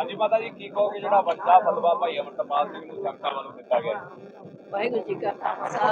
ਹਾਂਜੀ ਮਾਤਾ ਜੀ ਕੀ ਕਹੋਗੇ ਜਿਹੜਾ ਵੱਡਾ ਫਤਵਾ ਭਾਈ ਅਮਰਤਪਾਲ ਸਿੰਘ ਨੂੰ ਸੰਗਤਾਂ ਵੱਲੋਂ ਦਿੱਤਾ ਗਿਆ? ਵਾਹਿਗੁਰੂ ਜੀ ਕਾ ਖਾਲਸਾ।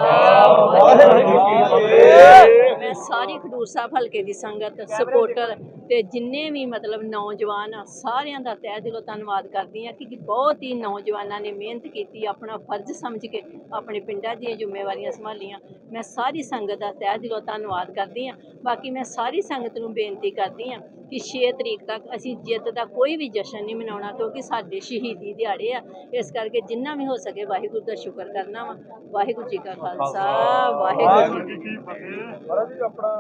ਮੈਂ ਸਾਰੀ ਖਡੂਰ ਸਾਹਿਬ ਹਲਕੇ ਦੀ ਸੰਗਤ ਸਪੋਰਟਰ ਤੇ ਜਿੰਨੇ ਵੀ ਮਤਲਬ ਨੌਜਵਾਨ ਆ ਸਾਰਿਆਂ ਦਾ ਤਹਿ ਦਿਲੋਂ ਧੰਨਵਾਦ ਕਰਦੀ ਆ ਕਿ ਬਹੁਤ ਹੀ ਨੌਜਵਾਨਾਂ ਨੇ ਮਿਹਨਤ ਕੀਤੀ ਆਪਣਾ ਫਰਜ਼ ਸਮਝ ਕੇ ਆਪਣੇ ਪਿੰਡਾਂ ਦੀਆਂ ਜ਼ਿੰਮੇਵਾਰੀਆਂ ਸੰਭਾਲੀਆਂ। ਮੈਂ ਸਾਰੀ ਸੰਗਤ ਦਾ ਤਹਿ ਦਿਲੋਂ ਧੰਨਵਾਦ ਕਰਦੀ ਆ ਬਾਕੀ ਮੈਂ ਸਾਰੀ ਸੰਗਤ ਨੂੰ ਬੇਨਤੀ ਕਰਦੀ ਆ ਕਿ 6 ਤਰੀਕ ਤੱਕ ਅਸੀਂ ਜਿੱਤ ਦਾ ਕੋਈ ਵੀ ਜਸ਼ਨ ਨਹੀਂ ਮਨਾਉਣਾ ਕਿਉਂਕਿ ਸਾਡੇ ਸ਼ਹੀਦੀ ਦਿਹਾੜੇ ਆ। ਇਸ ਕਰਕੇ ਜਿੰਨਾ ਵੀ ਹੋ ਸਕੇ ਵਾਹਿਗੁਰੂ ਦਾ ਸ਼ੁਕਰ ਕਰਨਾ ਵਾ। ਵਾਹਿਗੁਰੂ ਜੀ ਕਾ ਖਾਲਸਾ ਵਾਹਿਗੁਰੂ ਜੀ ਕੀ ਮਹਾਰਾਜ ਜੀ ਆਪਣਾ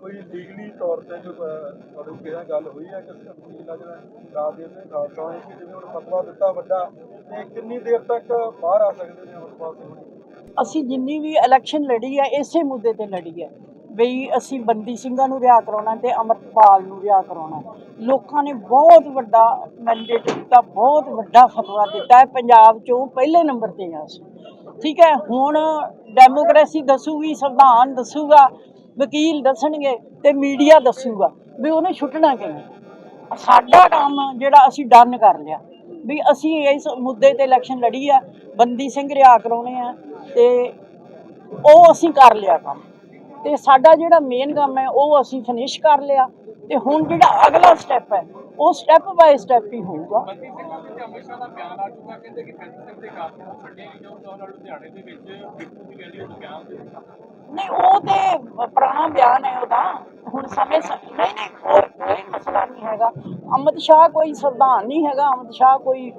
ਕੋਈ ਲੀਗਲੀ ਤੌਰ ਤੇ ਜੋ ਅਹ, ਤੁਹਾਡੇ ਕਿਹੜਾ ਗੱਲ ਹੋਈ ਹੈ ਕਿ ਜਿਹੜਾ ਰਾਜਦੇਵ ਸਿੰਘ ਖਾਲਸਾ ਨੇ ਕਿ ਜਿਵੇਂ ਹੁਣ ਫਤਵਾ ਦਿੱਤਾ ਵੱਡਾ ਤੇ ਕਿੰਨੀ ਦੇਰ ਤੱਕ ਬਾਹਰ ਆ ਸਕਦੇ ਨੇ ਹੁਣੀ? ਅਸੀਂ ਜਿੰਨੀ ਵੀ ਇਲੈਕਸ਼ਨ ਲੜੀ ਹੈ ਇਸੇ ਮੁੱਦੇ ਤੇ ਲੜੀ ਹੈ ਬਈ ਅਸੀਂ ਬੰਦੀ ਸਿੰਘਾਂ ਨੂੰ ਰਿਆ ਕਰਾਉਣਾ ਤੇ ਅਮਰਪਾਲ ਨੂੰ ਰਿਆ ਕਰਾਉਣਾ ਲੋਕਾਂ ਨੇ ਬਹੁਤ ਵੱਡਾ ਮੈਂਡੇਟ ਦਿੱਤਾ, ਬਹੁਤ ਵੱਡਾ ਫਤਵਾ ਦਿੱਤਾ ਹੈ। ਪੰਜਾਬ 'ਚੋਂ ਪਹਿਲੇ ਨੰਬਰ ਤੇ ਆ ਅਸੀਂ ਠੀਕ ਹੈ, ਹੁਣ ਡੈਮੋਕ੍ਰੇਸੀ ਦੱਸੂਗੀ, ਸੰਵਿਧਾਨ ਦੱਸੂਗਾ, ਵਕੀਲ ਦੱਸਣਗੇ ਤੇ ਮੀਡੀਆ ਦੱਸੂਗਾ ਵੀ ਉਹਨੇ ਛੁੱਟਣਾ ਕਿਵੇਂ। ਸਾਡਾ ਕੰਮ ਜਿਹੜਾ ਅਸੀਂ ਡਨ ਕਰ ਲਿਆ। ਵੀ ਅਸੀਂ ਇਸ ਮੁੱਦੇ ਤੇ ਇਲੈਕਸ਼ਨ ਲੜੀ ਆ, ਬੰਦੀ ਸਿੰਘ ਰਿਆ ਕਰਾਉਣੇ ਆ ਤੇ ਉਹ ਅਸੀਂ ਕਰ ਲਿਆ ਕੰਮ। ਤੇ ਸਾਡਾ ਜਿਹੜਾ ਮੇਨ ਕੰਮ ਹੈ, ਉਹ ਅਸੀਂ ਫਿਨਿਸ਼ ਕਰ ਲਿਆ। ਤੇ ਹੁਣ ਜਿਹੜਾ ਅਗਲਾ ਸਟੈਪ ਹੈ, ਉਹ ਸਟੈਪ ਬਾਏ ਸਟੈਪ ਹੀ ਹੋਊਗਾ। ਨਹੀਂ, ਉਹ ਤੇ ਪੁਰਾਣਾ ਬਿਆਨ ਹੈ ਉਹਦਾ। ਹੁਣ ਸਮੇਂ ਨਹੀਂ ਨਹੀਂ ਕੋਈ ਕੋਈ ਮਸਲਾ ਨਹੀਂ ਹੈਗਾ। ਅਮਿਤ ਸ਼ਾਹ ਕੋਈ ਸੰਵਿਧਾਨ ਨਹੀਂ ਹੈਗਾ। ਅਮਿਤ ਸ਼ਾਹ ਕੋਈ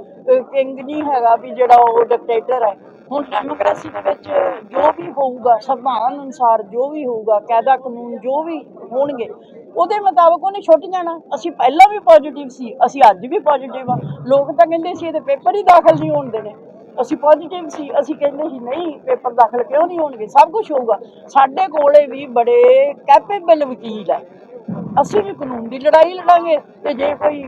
ਕਿੰਗ ਨਹੀਂ ਹੈਗਾ ਵੀ ਜਿਹੜਾ ਉਹ ਡਿਕਟੇਟਰ ਹੈ। ਹੁਣ ਡੈਮੋਕ੍ਰੇਸੀ ਦੇ ਵਿੱਚ ਜੋ ਵੀ ਹੋਊਗਾ, ਸੰਵਿਧਾਨ ਅਨੁਸਾਰ ਜੋ ਵੀ ਹੋਊਗਾ ਕਾਇਦਾ ਕਾਨੂੰਨ ਜੋ ਵੀ ਹੋਣਗੇ, ਉਹਦੇ ਮੁਤਾਬਕ ਉਹਨੇ ਛੁੱਟ ਜਾਣਾ। ਅਸੀਂ ਪਹਿਲਾਂ ਵੀ ਪੋਜ਼ਿਟਿਵ ਸੀ, ਅਸੀਂ ਅੱਜ ਵੀ ਪੋਜ਼ਿਟਿਵ ਆ। ਲੋਕ ਤਾਂ ਕਹਿੰਦੇ ਸੀ, ਇਹਦੇ ਪੇਪਰ ਹੀ ਦਾਖਲ ਨਹੀਂ ਹੋਣ ਦੇਣੇ। ਅਸੀਂ ਪੋਜ਼ਿਟਿਵ ਸੀ, ਅਸੀਂ ਕਹਿੰਦੇ ਸੀ, ਨਹੀਂ, ਪੇਪਰ ਦਾਖਲ ਕਿਉਂ ਨਹੀਂ ਹੋਣਗੇ? ਸਭ ਕੁਝ ਹੋਊਗਾ। ਸਾਡੇ ਕੋਲੇ ਵੀ ਬੜੇ ਕੈਪੇਬਲ ਵਕੀਲ ਹੈ ਅਸੀਂ ਵੀ ਕਾਨੂੰਨ ਦੀ ਲੜਾਈ ਲੜਾਂਗੇ ਤੇ ਜੇ ਕੋਈ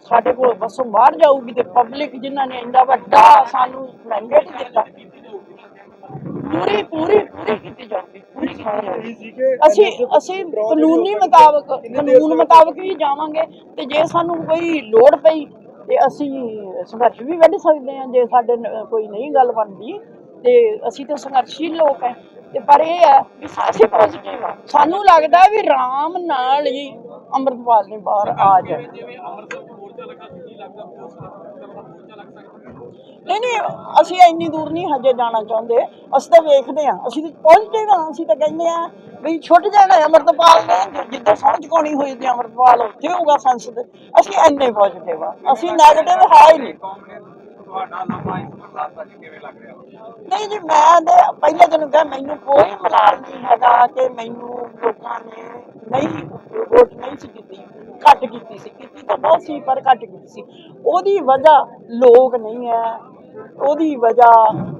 ਸਾਡੇ ਕੋਲ ਬਸੋਂ ਬਾਹਰ ਜਾਊਗੀ ਤੇ ਪਬਲਿਕ ਜਿਨ੍ਹਾਂ ਨੇ ਇੰਨਾ ਵੱਡਾ ਸਾਨੂੰ ਮੈਂਡੇਟ ਦਿੱਤਾ, ਪੂਰੀ ਪੂਰੀ ਪੂਰੀ ਕੀਤੀ ਜਾਊਗੀ, ਪੂਰੀ ਕੀਤੀ ਜਾਊਗੀ। ਅਸੀਂ ਅਸੀਂ ਕਾਨੂੰਨੀ ਮੁਤਾਬਕ, ਕਾਨੂੰਨ ਮੁਤਾਬਕ ਹੀ ਜਾਵਾਂਗੇ ਤੇ ਜੇ ਸਾਨੂੰ ਕੋਈ ਲੋੜ ਪਈ ਤੇ ਅਸੀਂ ਸੰਘਰਸ਼ ਵੀ ਵੱਢ ਸਕਦੇ ਹਾਂ, ਜੇ ਸਾਡੇ ਨ- ਕੋਈ ਨਹੀਂ ਗੱਲ ਬਣਦੀ, ਤੇ ਅਸੀਂ ਤਾਂ ਸੰਘਰਸ਼ੀਲ ਲੋਕ ਹੈ। ਤੇ ਪਰ ਇਹ ਹੈ ਵੀ ਅਸੀਂ ਪੋਜ਼ਿਟਿਵ ਆ ਸਾਨੂੰ ਲੱਗਦਾ ਹੈ ਵੀ ਰਾਮ ਨਾਲ ਹੀ ਅੰਮ੍ਰਿਤਪਾਲ ਨੇ ਬਾਹਰ ਆ ਜਾਏ ਜਿਵੇਂ ਅੰਮ੍ਰਿਤਸਰ ਨਹੀਂ ਨਹੀਂ ਅਸੀਂ ਇੰਨੀ ਦੂਰ ਨਹੀਂ ਹਜੇ ਜਾਣਾ ਚਾਹੁੰਦੇ। ਅਸੀਂ ਤਾਂ ਵੇਖਦੇ ਹਾਂ। ਅਸੀਂ ਪੋਜ਼ਿਟਿਵ ਹਾਂ ਅਸੀਂ ਤਾਂ ਕਹਿੰਦੇ ਹਾਂ ਵੀ ਛੁੱਟ ਜਾਣਾ ਹੈ ਅੰਮ੍ਰਿਤਪਾਲ ਨੇ। ਜਿੱਦਾਂ ਸਮਝ ਕੋਣੀ ਹੋਈ ਤੇ ਅੰਮ੍ਰਿਤਪਾਲ ਉੱਥੇ ਹੋਊਗਾ ਸੰਸਦ। ਅਸੀਂ ਇੰਨੇ ਪੋਜ਼ਿਟਿਵ ਹਾਂ। ਅਸੀਂ ਨੈਗੇਟਿਵ ਹੈ ਹੀ ਨਹੀਂ। ਕਾਂਗਰਸ ਤੁਹਾਡਾ ਨਾਮ ਇਸ ਪ੍ਰਸਾਦ ਜੀ ਕਿਵੇਂ ਲੱਗ ਰਿਹਾ? ਨਹੀਂ ਜੀ ਮੈਂ ਤੇ ਪਹਿਲੇ ਦਿਨ ਕਿਹਾ ਮੈਨੂੰ ਕੋਈ ਮਲਾਲ ਨਹੀਂ ਹੈਗਾ ਕਿ ਮੈਨੂੰ ਲੋਕਾਂ ਨੇ ਨਹੀਂ ਵੋਟ ਨਹੀਂ ਸੀ ਕੀਤੀ। ਘੱਟ ਕੀਤੀ ਸੀ। ਬਹੁਤ ਸੀ, ਪਰ ਘੱਟ ਕੀਤੀ ਸੀ। ਉਹਦੀ ਵਜ੍ਹਾ ਲੋਕ ਨਹੀਂ ਹੈ। ਉਹਦੀ ਵਜ੍ਹਾ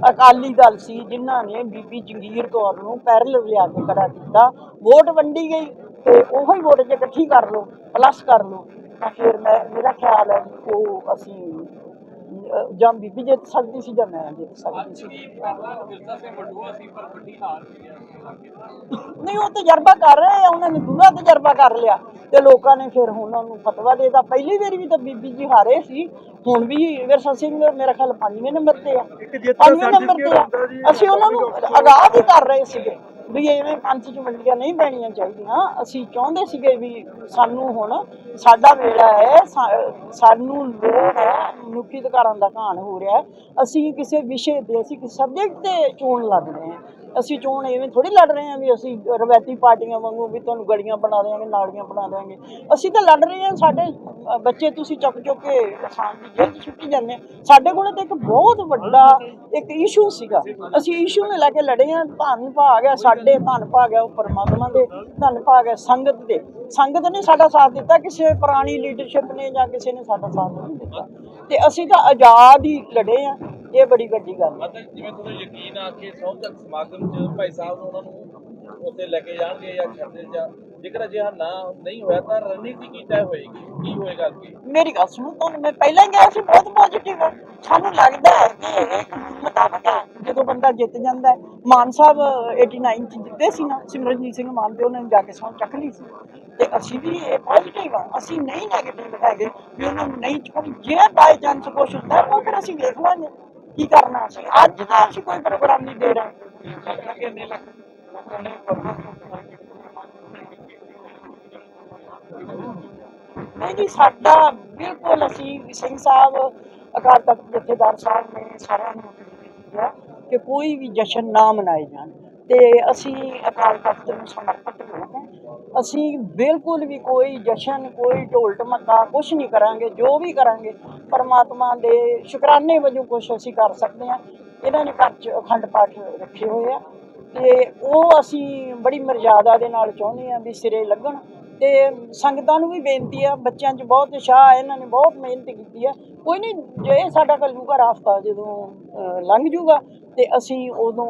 ਅਕਾਲੀ ਦਲ ਸੀ, ਜਿਨ੍ਹਾਂ ਨੇ ਬੀਬੀ ਜੰਗੀਰ ਕੌਰ ਨੂੰ ਪੈਰਲ ਲਿਆ ਕੇ ਖੜਾ ਕੀਤਾ। ਵੋਟ ਵੰਡੀ ਗਈ ਤੇ ਉਹੀ ਵੋਟ ਜੇ ਇਕੱਠੀ ਕਰ ਲਓ ਪਲੱਸ ਕਰ ਲਓ, ਤਾਂ ਫਿਰ ਮੈਂ, ਮੇਰਾ ਖਿਆਲ ਹੈ ਵੀ ਉਹ ਅਸੀਂ ਜਾਂ ਬੀਬੀ ਜਿੱਤ ਸਕਦੀ ਸੀ ਜਾਂ ਮੈਂ ਜਿੱਤ ਸਕਦੀ ਸੀ। ਪਰ ਨਹੀਂ ਉਹ ਤਜਰਬਾ ਕਰ ਰਹੇ ਆ ਉਹਨਾਂ ਨੇ ਦੂਰਾ ਤਜਰਬਾ ਕਰ ਲਿਆ ਤੇ ਲੋਕਾਂ ਨੇ ਫਿਰ ਹੁਣ ਉਹਨੂੰ ਫਤਵਾ ਦੇਤਾ। ਪਹਿਲੀ ਵਾਰੀ ਵੀ ਤਾਂ ਬੀਬੀ ਜੀ ਹਾਰੇ ਸੀ ਹੁਣ ਵੀ ਵਿਰਸਾ ਸਿੰਘ ਮੇਰਾ ਖਿਆਲ ਪੰਜਵੇਂ ਨੰਬਰ ਤੇ ਆ। ਜਿੱਤ ਦਾ ਪੰਜਵੇਂ ਨੰਬਰ ਤੇ ਆ। ਅਸੀਂ ਉਹਨਾਂ ਨੂੰ ਆਗਾਹ ਵੀ ਕਰ ਰਹੇ ਸੀਗੇ। ਵੀ ਐਵੇਂ ਪੰਜ ਚ ਮੰਡੀਆਂ ਨਹੀਂ ਪੈਣੀਆਂ ਚਾਹੀਦੀਆਂ। ਅਸੀਂ ਚਾਹੁੰਦੇ ਸੀਗੇ ਵੀ ਸਾਨੂੰ ਹੁਣ ਸਾਡਾ ਵੇਲਾ ਹੈ ਸਾਨੂੰ ਲੋੜ ਹੈ ਮਨੁੱਖੀ ਅਧਿਕਾਰਾਂ ਦਾ ਘਾਣ ਹੋ ਰਿਹਾ ਅਸੀਂ ਕਿਸੇ ਵਿਸ਼ੇ ਤੇ, ਅਸੀਂ ਕਿਸੇ ਸਬਜੈਕਟ ਤੇ ਚੋਣ ਲੜ ਰਹੇ ਹਾਂ। ਅਸੀਂ ਚੋਣ ਐਵੇਂ ਥੋੜੀ ਲੜ ਰਹੇ ਹਾਂ ਵੀ ਅਸੀਂ ਰਵਾਇਤੀ ਪਾਰਟੀਆਂ ਵਾਂਗੂ ਵੀ ਤੁਹਾਨੂੰ ਗਲੀਆਂ ਬਣਾ ਦੇਵਾਂਗੇ ਨਾਲੀਆਂ ਬਣਾ ਦੇਵਾਂਗੇ ਅਸੀਂ ਤਾਂ ਲੜ ਰਹੇ ਹਾਂ ਸਾਡੇ ਬੱਚੇ ਤੁਸੀਂ ਚੁੱਕ ਚੁੱਕ ਕੇ ਕਿਸਾਨ ਦੀ ਜੇਲ੍ਹ 'ਚ ਛੁੱਟੀ ਜਾਂਦੇ ਆ। ਸਾਡੇ ਕੋਲ ਤਾਂ ਇੱਕ ਬਹੁਤ ਵੱਡਾ ਇੱਕ ਇਸ਼ੂ ਸੀਗਾ। ਅਸੀਂ ਇਸ਼ੂ ਨੂੰ ਲੈ ਕੇ ਲੜੇ ਹਾਂ, ਧੰਨ ਭਾਗ ਹੈ ਸਾਡੇ ਧੰਨ ਭਾਗ ਹੈ ਉਹ ਪਰਮਾਤਮਾ ਦੇ, ਧੰਨ ਭਾਗ ਹੈ ਸੰਗਤ ਦੇ। ਸੰਗਤ ਨੇ ਸਾਡਾ ਸਾਥ ਦਿੱਤਾ, ਕਿਸੇ ਪੁਰਾਣੀ ਲੀਡਰਸ਼ਿਪ ਨੇ ਜਾਂ ਕਿਸੇ ਨੇ ਸਾਡਾ ਸਾਥ ਨਹੀਂ ਦਿੱਤਾ। ਤੇ ਅਸੀਂ ਤਾਂ ਆਜ਼ਾਦ ਹੀ ਲੜੇ ਆ ਇਹ ਬੜੀ ਵੱਡੀ ਗੱਲ ਹੈ। ਜਿਵੇਂ ਤੁਹਾਨੂੰ ਯਕੀਨ ਆ ਕਿ ਸੌਂਦਕ ਸਮਾਗਮ 'ਚ ਭਾਈ ਸਾਹਿਬ ਨੂੰ ਉਹਨਾਂ ਨੂੰ ਉੱਥੇ ਲੈ ਕੇ ਜਾਣਗੇ ਜਾਂ ਛੱਡੇ ਜਾਂ ਜੇਕਰ ਅਜਿਹਾ ਨਾ ਨਹੀਂ ਹੋਇਆ ਤਾਂ ਰਣਨੀਤੀ ਕੀ ਤੈਅ ਹੋਏਗੀ? ਕੀ ਹੋਏਗਾ ਅੱਗੇ? ਮੇਰੀ ਗੱਲ ਸੁਣੋ, ਤੁਹਾਨੂੰ ਮੈਂ ਪਹਿਲਾਂ ਹੀ ਕਿਹਾ ਸੀ, ਬਹੁਤ ਪੋਜ਼ਿਟਿਵ ਸਾਨੂੰ ਲੱਗਦਾ ਹੈ ਕਿ ਇਹ ਮੁਤਾਬਕ ਹੈ, ਜਦੋਂ ਬੰਦਾ ਜਿੱਤ ਜਾਂਦਾ ਹੈ, ਮਾਨ ਸਾਹਿਬ 89 ਚ ਜਿੱਤੇ ਸੀ ਨਾ, ਸਿਮਰਨਜੀਤ ਸਿੰਘ ਮਾਨ ਤੇ ਉਹਨਾਂ ਨੇ ਜਾ ਕੇ ਸਹੁੰ ਚੱਕ ਲਈ ਸੀ। ਤੇ ਅਸੀਂ ਵੀ ਇਹ ਪੋਜ਼ਿਟਿਵ ਆ। ਅਸੀਂ ਨਹੀਂ ਨੈਗੇਟਿਵ ਹੈਗੇ, ਵੀ ਉਹਨਾਂ ਨੂੰ ਨਹੀਂ ਚੁੱਕਣ। ਜੇ ਬਾਈ ਚਾਂਸ ਕੁਛ ਹੁੰਦਾ, ਉਹ ਫਿਰ ਅਸੀਂ ਵੇਖ ਲਾਂਗੇ ਕੀ ਕਰਨਾ ਅਸੀਂ। ਅੱਜ ਦਾ ਅਸੀਂ ਕੋਈ ਪ੍ਰੋਗਰਾਮ ਨਹੀਂ ਦੇ ਰਹੇ। ਜੀ, ਸਾਡਾ ਬਿਲਕੁਲ ਅਸੀਂ ਸਿੰਘ ਸਾਹਿਬ, ਅਕਾਲ ਤਖਤ ਜਥੇਦਾਰ ਸਾਹਿਬ ਨੇ ਸਾਰਿਆਂ ਨੂੰ ਕਿਹਾ ਕਿ ਕੋਈ ਵੀ ਜਸ਼ਨ ਨਾ ਮਨਾਏ ਜਾਣ। ਤੇ ਅਸੀਂ ਅਕਾਲ ਤਖਤ ਨੂੰ ਸਮਰਪਿਤ ਲੋਕ ਹਾਂ ਅਸੀਂ ਬਿਲਕੁਲ ਵੀ ਕੋਈ ਜਸ਼ਨ, ਕੋਈ ਢੋਲ ਢਮੱਕਾ ਕੁਝ ਨਹੀਂ ਕਰਾਂਗੇ, ਜੋ ਵੀ ਕਰਾਂਗੇ, ਪਰਮਾਤਮਾ ਦੇ ਸ਼ੁਕਰਾਨੇ ਵਜੋਂ ਕੁਝ ਅਸੀਂ ਕਰ ਸਕਦੇ ਹਾਂ। ਇਹਨਾਂ ਨੇ ਘਰ 'ਚ ਅਖੰਡ ਪਾਠ ਰੱਖੇ ਹੋਏ ਆ। ਤੇ ਉਹ ਅਸੀਂ ਬੜੀ ਮਰਜ਼ਾਦਾ ਦੇ ਨਾਲ ਚਾਹੁੰਦੇ ਆ ਵੀ ਸਿਰੇ ਲੱਗਣ। ਤੇ ਸੰਗਤਾਂ ਨੂੰ ਵੀ ਬੇਨਤੀ ਆ ਬੱਚਿਆਂ 'ਚ ਬਹੁਤ ਉਤਸ਼ਾਹ ਹੈ ਇਹਨਾਂ ਨੇ ਬਹੁਤ ਮਿਹਨਤ ਕੀਤੀ ਹੈ ਕੋਈ ਨਹੀਂ ਜੇ ਸਾਡਾ ਕੱਲੂਗਾ ਰਾਸਤਾ ਜਦੋਂ ਲੰਘ ਜੂਗਾ ਤੇ ਅਸੀਂ ਉਦੋਂ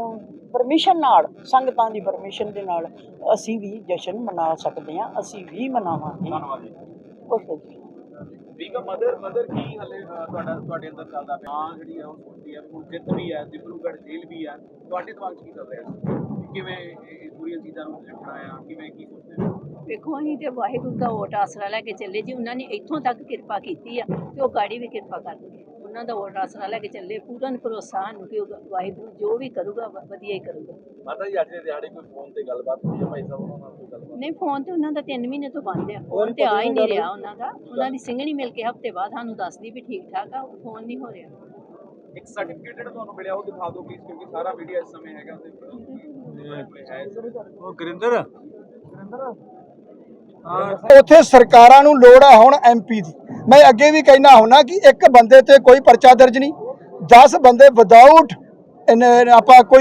ਪਰਮਿਸ਼ਨ ਨਾਲ ਸੰਗਤਾਂ ਦੀ ਪਰਮਿਸ਼ਨ ਦੇ ਨਾਲ ਅਸੀਂ ਵੀ ਜਸ਼ਨ ਮਨਾ ਸਕਦੇ ਹਾਂ ਅਸੀਂ ਵੀ ਮਨਾਵਾਂਗੇ। ਧੰਨਵਾਦ ਜੀ। ਓਕੇ ਜੀ। ਠੀਕ ਆ ਮਦਰ ਮਦਰ ਕੀ ਹਲੇ ਅ, ਤੁਹਾਡਾ ਤੁਹਾਡੇ ਅੰਦਰ ਚੱਲਦਾ ਪਿਆ? ਹਾਂ ਜਿਹੜੀ ਆ ਉਹ ਸੋਚਦੀ ਹੈ ਹੁਣ ਜਿੱਤ ਵੀ ਹੈ ਦਿਬਰੂਗੜ੍ਹ ਜੇਲ੍ਹ ਵੀ ਹੈ ਤੁਹਾਡੇ ਦਿਮਾਗ 'ਚ ਕੀ ਚੱਲ ਰਿਹਾ? ਸੀ ਕਿਵੇਂ ਇਹ ਇਹ ਪੂਰੀਆਂ ਚੀਜ਼ਾਂ ਨੂੰ ਲਿਖਣਾ ਆ ਕਿਵੇਂ ਕੀ ਸੋਚਦੇ ਹੋ? ਵੇਖੋ ਅਸੀਂ ਤੇ ਵਾਹਿਗੁਰੂ ਦਾ ਓਟ ਆਸਰਾ ਲੈ ਕੇ ਚੱਲੇ ਜੀ ਉਹਨਾਂ ਨੇ ਇੱਥੋਂ ਤੱਕ ਕਿਰਪਾ ਕੀਤੀ ਆ ਤੇ ਉਹ ਗਾੜੀ ਵੀ ਕਿਰਪਾ ਕਰਨਗੇ ਉਹਨਾਂ ਦਾ ਓਟ ਆਸਰਾ ਲੈ ਕੇ ਚੱਲੇ ਪੂਰਨ ਭਰੋਸਾ ਨੂੰ ਕਿ ਵਾਹਿਗੁਰੂ ਜੋ ਵੀ ਕਰੂਗਾ ਵਧੀਆ ਹੀ ਕਰੂਗਾ। ਮਾਤਾ ਜੀ ਅੱਜ ਦੇ ਦਿਹਾੜੇ ਕੋਈ ਫੋਨ ਤੇ ਗੱਲਬਾਤ ਹੋਈ ਹੈ ਭਾਈ ਸਾਹਿਬ ਉਹਨਾਂ ਨਾਲ ਕੋਈ ਗੱਲਬਾਤ? ਨਹੀਂ ਫੋਨ ਤੇ ਉਹਨਾਂ ਦਾ 3 ਮਹੀਨੇ ਤੋਂ ਬੰਦ ਆ। ਫੋਨ ਤੇ ਆ ਹੀ ਨਹੀਂ ਰਿਹਾ ਉਹਨਾਂ ਦਾ। ਉਹਨਾਂ ਦੀ ਸਿੰਘਣੀ ਮਿਲ ਕੇ ਹਫ਼ਤੇ ਬਾਅਦ ਸਾਨੂੰ ਦੱਸਦੀ ਵੀ ਠੀਕ ਠਾਕ ਆ ਫੋਨ ਨਹੀਂ ਹੋ ਰਿਹਾ। ਇੱਕ ਸਰਟੀਫਿਕੇਟ ਜਿਹੜਾ ਤੁਹਾਨੂੰ ਮਿਲਿਆ ਉਹ ਦਿਖਾ ਦਿਓ ਪਲੀਜ਼ ਕਿਉਂਕਿ ਸਾਰਾ ਵੀਡੀਓ ਇਸ ਸਮੇਂ ਹੈਗਾ ਤੇ ਉਹ ਗੁਰਿੰਦਰ? ਉੱਥੇ ਸਰਕਾਰਾਂ ਨੂੰ ਲੋੜ ਆ ਹੁਣ ਐਮਪੀ ਦੀ। ਮੈਂ ਅੱਗੇ ਵੀ ਕਹਿਣਾ ਹੁਣਾ ਕਿ ਇੱਕ ਬੰਦੇ ਤੇ ਕੋਈ ਪਰਚਾ ਦਰਜ ਨਹੀਂ। 10 ਬੰਦੇ ਵਿਦਆਊਟ ਆਪਾਂ ਕੋਈ